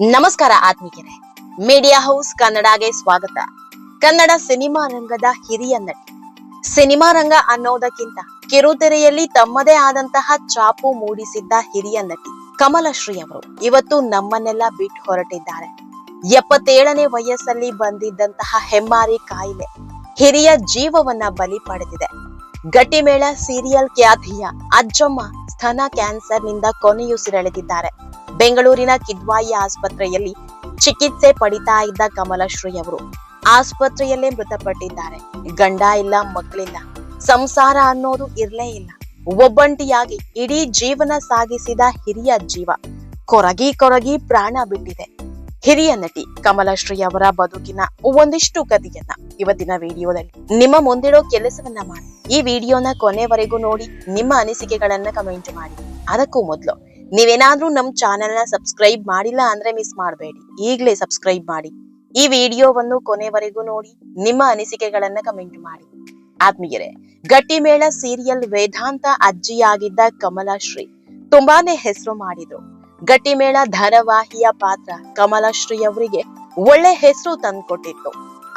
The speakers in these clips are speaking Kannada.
ನಮಸ್ಕಾರ ಆತ್ಮೀಯರೇ. ಮೀಡಿಯಾ ಹೌಸ್ ಕನ್ನಡಗೆ ಸ್ವಾಗತ. ಕನ್ನಡ ಸಿನಿಮಾ ರಂಗದ ಹಿರಿಯ ನಟಿ. ಸಿನಿಮಾ ರಂಗ ಅನ್ನೋದಕ್ಕಿಂತ ಕಿರುತೆರೆಯಲ್ಲಿ ತಮ್ಮದೇ ಆದಂತಹ ಚಾಪು ಮೂಡಿಸಿದ್ದ ಹಿರಿಯ ನಟಿ ಕಮಲಶ್ರೀ ಅವರು ಇವತ್ತು ನಮ್ಮನ್ನೆಲ್ಲ ಬಿಟ್ಟು ಹೊರಟಿದ್ದಾರೆ. ಎಪ್ಪತ್ತೇಳನೇ ವಯಸ್ಸಲ್ಲಿ ಬಂದಿದ್ದಂತಹ ಹೆಮ್ಮಾರಿ ಕಾಯಿಲೆ ಹಿರಿಯ ಜೀವವನ್ನ ಬಲಿ ಪಡೆದಿದೆ. ಗಟ್ಟಿಮೇಳ ಸೀರಿಯಲ್ ಖ್ಯಾತಿಯ ಅಜ್ಜಮ್ಮ ಸ್ತನ ಕ್ಯಾನ್ಸರ್ನಿಂದ ಕೊನೆಯುಸಿರೆಳೆದಿದ್ದಾರೆ. ಬೆಂಗಳೂರಿನ ಕಿದ್ವಾಯಿ ಆಸ್ಪತ್ರೆಯಲ್ಲಿ ಚಿಕಿತ್ಸೆ ಪಡಿತಾ ಇದ್ದ ಕಮಲಶ್ರೀ ಅವರು. ಆಸ್ಪತ್ರೆಯಲ್ಲೇ ಮೃತಪಟ್ಟಿದ್ದಾರೆ. ಗಂಡ ಇಲ್ಲ, ಮಕ್ಕಳಿಲ್ಲ. ಸಂಸಾರ ಅನ್ನೋದು ಇರ್ಲೇ ಇಲ್ಲ. ಒಬ್ಬಂಟಿಯಾಗಿ ಇಡೀ ಜೀವನ ಸಾಗಿಸಿದ ಹಿರಿಯ ಜೀವ. ಕೊರಗಿ ಕೊರಗಿ ಪ್ರಾಣ ಬಿಟ್ಟಿದೆ. ಹಿರಿಯ ನಟಿ ಕಮಲಶ್ರೀ ಅವರ ಬದುಕಿನ ಒಂದಿಷ್ಟು ಕಥೆಯನ್ನ ಇವತ್ತಿನ ವಿಡಿಯೋದಲ್ಲಿ ನಿಮ್ಮ ಮುಂದಿಡೋ ಕೆಲಸವನ್ನ ಮಾಡಿ. ಈ ವಿಡಿಯೋನ ಕೊನೆವರೆಗೂ ನೋಡಿ, ನಿಮ್ಮ ಅನಿಸಿಕೆಗಳನ್ನ ಕಮೆಂಟ್ ಮಾಡಿ. ಅದಕ್ಕೂ ಮೊದಲು ನೀವೇನಾದ್ರೂ ನಮ್ಮ ಚಾನೆಲ್ನ ಸಬ್ಸ್ಕ್ರೈಬ್ ಮಾಡಿಲ್ಲ ಅಂದ್ರೆ ಮಿಸ್ ಮಾಡಬೇಡಿ. ಈಗಲೇ ಸಬ್ಸ್ಕ್ರೈಬ್ ಮಾಡಿ. ಈ ವಿಡಿಯೋವನ್ನು ಕೊನೆವರೆಗೂ ನೋಡಿ, ನಿಮ್ಮ ಅನಿಸಿಕೆಗಳನ್ನ ಕಮೆಂಟ್ ಮಾಡಿ. ಆತ್ಮೀಯರೇ, ಗಟ್ಟಿಮೇಳ ಸೀರಿಯಲ್ ವೇದಾಂತ ಅಜ್ಜಿಯಾಗಿದ್ದ ಕಮಲಾಶ್ರೀ ತುಂಬಾನೇ ಹೆಸರು ಮಾಡಿದ್ರು. ಗಟ್ಟಿಮೇಳ ಧಾರಾವಾಹಿಯ ಪಾತ್ರ ಕಮಲಶ್ರೀ ಅವರಿಗೆ ಒಳ್ಳೆ ಹೆಸರು ತಂದ್ಕೊಟ್ಟಿತ್ತು.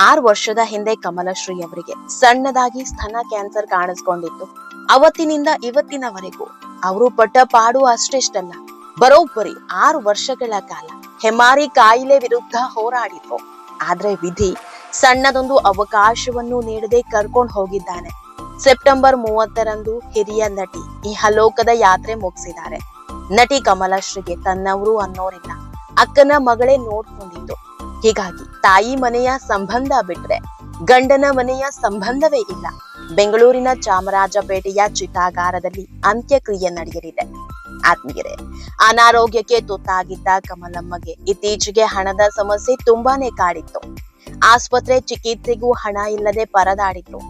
ಆರು ವರ್ಷದ ಹಿಂದೆ ಕಮಲಾಶ್ರೀ ಅವರಿಗೆ ಸಣ್ಣದಾಗಿ ಸ್ತನ ಕ್ಯಾನ್ಸರ್ ಕಾಣಿಸ್ಕೊಂಡಿತ್ತು. ಅವತ್ತಿನಿಂದ ಇವತ್ತಿನವರೆಗೂ ಅವರು ಪಟ್ಟ ಪಾಡು ಅಷ್ಟೆಷ್ಟಲ್ಲ ಬರೋಬ್ಬರಿ ಆರು ವರ್ಷಗಳ ಕಾಲ ಹೆಮಾರಿ ಕಾಯಿಲೆ ವಿರುದ್ಧ ಹೋರಾಡಿದ್ರು. ಆದ್ರೆ ವಿಧಿ ಸಣ್ಣದೊಂದು ಅವಕಾಶವನ್ನು ನೀಡದೆ ಕರ್ಕೊಂಡು ಹೋಗಿದ್ದಾನೆ. ಸೆಪ್ಟೆಂಬರ್ ಮೂವತ್ತರಂದು ಹಿರಿಯ ನಟಿ ಈ ಹಲೋಕದ ಯಾತ್ರೆ ಮುಗಿಸಿದ್ದಾರೆ. ನಟಿ ಕಮಲಾಶ್ರೀಗೆ ತನ್ನವರು ಅನ್ನೋರಿಲ್ಲ. ಅಕ್ಕನ ಮಗಳೇ ನೋಡ್ಕೊಂಡಿದ್ದು. ಹೀಗಾಗಿ ತಾಯಿ ಮನೆಯ ಸಂಬಂಧ ಬಿಟ್ರೆ ಗಂಡನ ಮನೆಯ ಸಂಬಂಧವೇ ಇಲ್ಲ. ಬೆಂಗಳೂರಿನ ಚಾಮರಾಜಪೇಟೆಯ ಚಿತಾಗಾರದಲ್ಲಿ ಅಂತ್ಯಕ್ರಿಯೆ ನಡೆಯಲಿದೆ. ಆತ್ಮೀಯರೇ, ಅನಾರೋಗ್ಯಕ್ಕೆ ತುತ್ತಾಗಿದ್ದ ಕಮಲಮ್ಮಗೆ ಇತ್ತೀಚೆಗೆ ಹಣದ ಸಮಸ್ಯೆ ತುಂಬಾನೇ ಕಾಡಿತ್ತು. ಆಸ್ಪತ್ರೆ ಚಿಕಿತ್ಸೆಗೂ ಹಣ ಇಲ್ಲದೆ ಪರದಾಡಿದ್ರು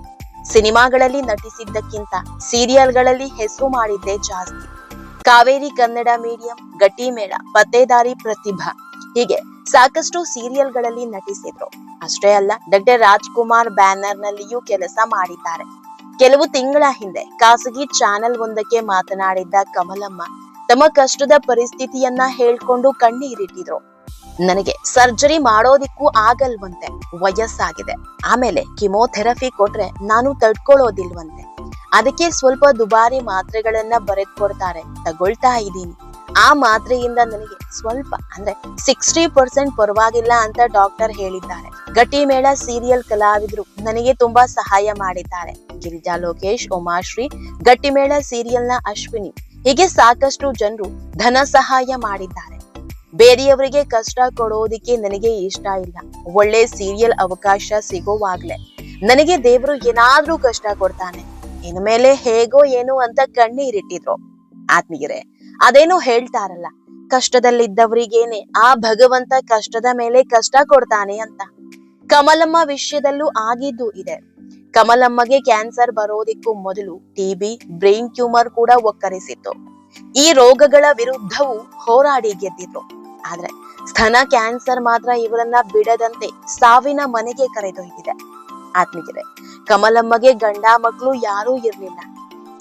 ಸಿನಿಮಾಗಳಲ್ಲಿ ನಟಿಸಿದ್ದಕ್ಕಿಂತ ಸೀರಿಯಲ್ಗಳಲ್ಲಿ ಹೆಸರು ಮಾಡಿದ್ದೇ ಜಾಸ್ತಿ. ಕಾವೇರಿ ಕನ್ನಡ ಮೀಡಿಯಂ, ಗಟ್ಟಿಮೇಳ, ಪತ್ತೇದಾರಿ ಪ್ರತಿಭಾ ಹೀಗೆ ಸಾಕಷ್ಟು ಸೀರಿಯಲ್ಗಳಲ್ಲಿ ನಟಿಸಿದ್ರು. ಅಷ್ಟೇ ಅಲ್ಲ, ಡಾಕ್ಟರ್ ರಾಜ್ಕುಮಾರ್ ಬ್ಯಾನರ್ ನಲ್ಲಿಯೂ ಕೆಲಸ ಮಾಡಿದ್ದಾರೆ. ಕೆಲವು ತಿಂಗಳ ಹಿಂದೆ ಖಾಸಗಿ ಚಾನೆಲ್ ಒಂದಕ್ಕೆ ಮಾತನಾಡಿದ್ದ ಕಮಲಮ್ಮ, ತಮ್ಮ ಕಷ್ಟದ ಪರಿಸ್ಥಿತಿಯನ್ನ ಹೇಳ್ಕೊಂಡು ಕಣ್ಣೀರಿಟ್ಟಿದ್ರು. ನನಗೆ ಸರ್ಜರಿ ಮಾಡೋದಿಕ್ಕೂ ಆಗಲ್ವಂತೆ, ವಯಸ್ಸಾಗಿದೆ. ಆಮೇಲೆ ಕಿಮೋಥೆರಪಿ ಕೊಟ್ರೆ ನಾನು ತಡ್ಕೊಳ್ಳೋದಿಲ್ವಂತೆ ಅದಕ್ಕೆ ಸ್ವಲ್ಪ ದುಬಾರಿ ಮಾತ್ರೆಗಳನ್ನ ಬರೆದ್ಕೊಡ್ತಾರೆ, ತಗೊಳ್ತಾ ಇದ್ದೀನಿ. ಆ ಮಾತ್ರೆಯಿಂದ ನನಗೆ ಸ್ವಲ್ಪ ಅಂದ್ರೆ ಸಿಕ್ಸ್ಟಿ ಪರ್ಸೆಂಟ್ ಪರವಾಗಿಲ್ಲ ಅಂತ ಡಾಕ್ಟರ್ ಹೇಳಿದ್ದಾರೆ. ಗಟ್ಟಿಮೇಳ ಸೀರಿಯಲ್ ಕಲಾವಿದರು ನನಗೆ ತುಂಬಾ ಸಹಾಯ ಮಾಡಿದ್ದಾರೆ. ಗಿರಿಜಾ ಲೋಕೇಶ್, ಉಮಾಶ್ರೀ ಗಟ್ಟಿಮೇಳ ಸೀರಿಯಲ್ನ ಅಶ್ವಿನಿ. ಹೀಗೆ ಸಾಕಷ್ಟು ಜನರು ಧನ ಸಹಾಯ ಮಾಡಿದ್ದಾರೆ. ಬೇರೆಯವರಿಗೆ ಕಷ್ಟ ಕೊಡೋದಿಕ್ಕೆ ನನಗೆ ಇಷ್ಟ ಇಲ್ಲ. ಒಳ್ಳೆ ಸೀರಿಯಲ್ ಅವಕಾಶ ಸಿಗೋವಾಗ್ಲೆ ನನಗೆ ದೇವರು ಏನಾದ್ರೂ ಕಷ್ಟ ಕೊಡ್ತಾನೆ. ಇನ್ಮೇಲೆ ಹೇಗೋ ಏನು ಅಂತ ಕಣ್ಣೀರಿಟ್ಟಿದ್ರು. ಆತ್ಮೀಯರೇ ಅದೇನೋ ಹೇಳ್ತಾರಲ್ಲ, ಕಷ್ಟದಲ್ಲಿದ್ದವರಿಗೇನೆ, ಆ ಭಗವಂತ ಕಷ್ಟದ ಮೇಲೆ ಕಷ್ಟ ಕೊಡ್ತಾನೆ ಅಂತ. ಕಮಲಮ್ಮ ವಿಷಯದಲ್ಲೂ ಆಗಿದ್ದು ಇದೆ. ಕಮಲಮ್ಮಗೆ ಕ್ಯಾನ್ಸರ್ ಬರೋದಿಕ್ಕೂ ಮೊದಲು ಟಿಬಿ ಬ್ರೈನ್ ಟ್ಯೂಮರ್ ಕೂಡ ಒಕ್ಕರಿಸಿತ್ತು. ಈ ರೋಗಗಳ ವಿರುದ್ಧವೂ ಹೋರಾಡಿ ಗೆದ್ದಿದ್ರು ಆದ್ರೆ ಸ್ತನ ಕ್ಯಾನ್ಸರ್ ಮಾತ್ರ ಇವರನ್ನ ಬಿಡದಂತೆ ಸಾವಿನ ಮನೆಗೆ ಕರೆದೊಯ್ದಿದೆ. ಆತ್ಮೀಯರೇ, ಕಮಲಮ್ಮಗೆ ಗಂಡ ಮಕ್ಕಳು ಯಾರೂ ಇರ್ಲಿಲ್ಲ.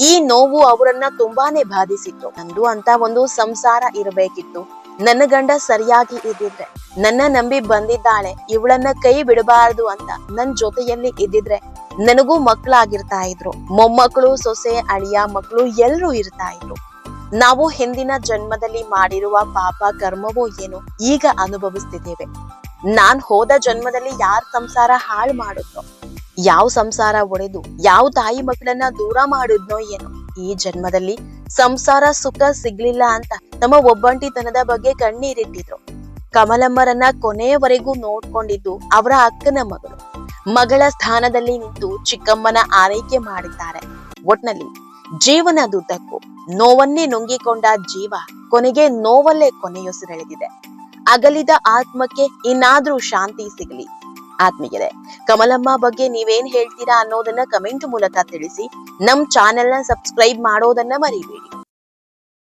ಈ ನೋವು ಅವರನ್ನ ತುಂಬಾನೇ ಬಾಧಿಸಿತ್ತು. ನಂದು ಅಂತ ಒಂದು ಸಂಸಾರ ಇರಬೇಕಿತ್ತು. ನನ್ನ ಗಂಡ ಸರಿಯಾಗಿ ಇದ್ದಿದ್ರೆ, ನನ್ನ ನಂಬಿ ಬಂದಿದ್ದಾಳೆ, ಇವಳನ್ನ ಕೈ ಬಿಡಬಾರದು ಅಂತ ನನ್ ಜೊತೆಯಲ್ಲಿ ಇದ್ದಿದ್ರೆ ನನಗೂ ಮಕ್ಕಳಾಗಿರ್ತಾ ಇದ್ರು. ಮೊಮ್ಮಕ್ಕಳು, ಸೊಸೆ, ಅಳಿಯ ಮಕ್ಕಳು ಎಲ್ಲರೂ ಇರ್ತಾ ಇದ್ರು. ನಾವು ಹಿಂದಿನ ಜನ್ಮದಲ್ಲಿ ಮಾಡಿರುವ ಪಾಪ ಕರ್ಮವೋ ಏನು ಈಗ ಅನುಭವಿಸ್ತಿದ್ದೇವೆ. ನಾನ್ ಹೋದ ಜನ್ಮದಲ್ಲಿ ಯಾರ್ ಸಂಸಾರ ಹಾಳು ಮಾಡುತ್ತೋ ಯಾವ ಸಂಸಾರ ಒಡೆದು, ಯಾವ ತಾಯಿ ಮಕ್ಕಳನ್ನ ದೂರ ಮಾಡಿದ್ನೋ ಏನೋ, ಈ ಜನ್ಮದಲ್ಲಿ ಸಂಸಾರ ಸುಖ ಸಿಗ್ಲಿಲ್ಲ ಅಂತ ತಮ್ಮ ಒಬ್ಬಂಟಿತನದ ಬಗ್ಗೆ ಕಣ್ಣೀರಿಟ್ಟಿದ್ರು. ಕಮಲಮ್ಮರನ್ನ ಕೊನೆಯವರೆಗೂ ನೋಡ್ಕೊಂಡಿದ್ದು ಅವರ ಅಕ್ಕನ ಮಗಳು. ಮಗಳ ಸ್ಥಾನದಲ್ಲಿ ನಿಂತು ಚಿಕ್ಕಮ್ಮನ ಆರೈಕೆ ಮಾಡಿದ್ದಾರೆ. ಒಟ್ನಲ್ಲಿ ಜೀವನದುದ್ದಕ್ಕೂ ನೋವನ್ನೇ ನುಂಗಿಕೊಂಡ ಜೀವ ಕೊನೆಗೆ ನೋವಲ್ಲೇ ಕೊನೆಯುಸಿರೆಳೆದಿದೆ ಅಗಲಿದ ಆತ್ಮಕ್ಕೆ ಇನ್ನಾದ್ರೂ ಶಾಂತಿ ಸಿಗಲಿ. ಆತ್ಮೀಯರೇ, ಕಮಲಮ್ಮ ಬಗ್ಗೆ ನೀವೇನ್ ಹೇಳ್ತೀರಾ ಅನ್ನೋದನ್ನ ಕಮೆಂಟ್ ಮೂಲಕ ತಿಳಿಸಿ, ನಮ್ ಚಾನೆಲ್ನ ಸಬ್ಸ್ಕ್ರೈಬ್ ಮಾಡೋದನ್ನ ಮರಿಬೇಡಿ.